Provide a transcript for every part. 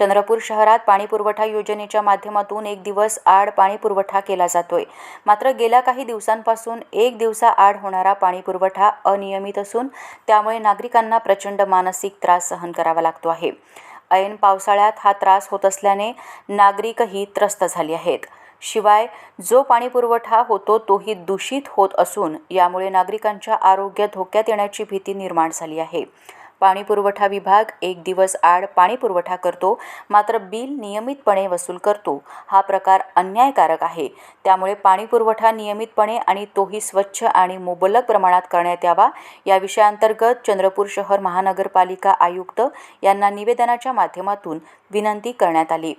चंद्रपूर शहरात पाणीपुरवठा योजनेच्या माध्यमातून एक दिवस आड पाणीपुरवठा केला जातोय. मात्र गेल्या काही दिवसांपासून एक दिवसाआड होणारा पाणीपुरवठा अनियमित असून त्यामुळे नागरिकांना प्रचंड मानसिक त्रास सहन करावा लागतो आहे. ऐन पावसाळ्यात हा त्रास होत असल्याने नागरिकही त्रस्त झाले आहेत. शिवाय जो पाणीपुरवठा होतो तोही दूषित होत असून यामुळे नागरिकांच्या आरोग्य धोक्यात येण्याची भीती निर्माण झाली आहे. पाणीपुरवठा विभाग एक दिवस आड पाणीपुरवठा करतो मात्र बिल नियमितपणे वसूल करतो. हा प्रकार अन्यायकारक आहे. त्यामुळे पाणीपुरवठा नियमितपणे आणि तोही स्वच्छ आणि मुबलक प्रमाणात करण्यात यावा. या विषयाअंतर्गत चंद्रपूर शहर महानगरपालिका आयुक्त यांना निवेदनाच्या माध्यमातून विनंती करण्यात आली.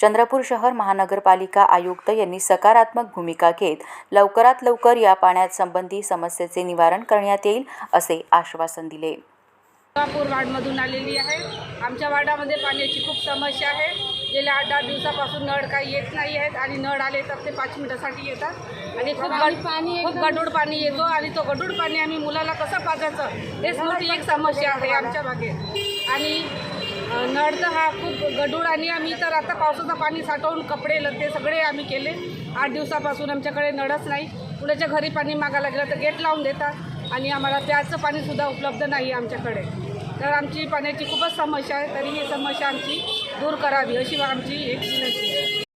चंद्रपूर शहर महानगरपालिका आयुक्त यांनी सकारात्मक भूमिका घेत लवकरात लवकर या पाण्यात संबंधी समस्येचे निवारण करण्यात येईल असे आश्वासन दिले. सोलापूर वार्डमधून आलेली आहे. आमच्या वार्डामध्ये पाण्याची खूप समस्या आहे. गेल्या आठ दहा दिवसापासून नळ काही येत नाही आहेत आणि नळ आले तर ते पाच मिनिटासाठी येतात. आणि खूप गड खूप गडूळ पाणी येतो आणि तो गडूळ पाणी आम्ही मुलाला कसं पाजायचं? हेच मोठी एक समस्या आहे आमच्या बागेत आणि नळ तर हा खूप गडूळ आणि आम्ही तर आता पावसाचं पाणी साठवून कपडे लत्ते सगळे आम्ही केले. आठ दिवसापासून आमच्याकडे नळच नाही. कुणाच्या घरी पाणी मागायला गेलं तर गेट लावून देतात. आणि आम्हाला प्याचं पाणीसुद्धा उपलब्ध नाही आमच्याकडे. तर आमची पाण्याची खूपच समस्या आहे तरी ही समस्या आमची दूर करावी अशी आमची एक विनंती आहे.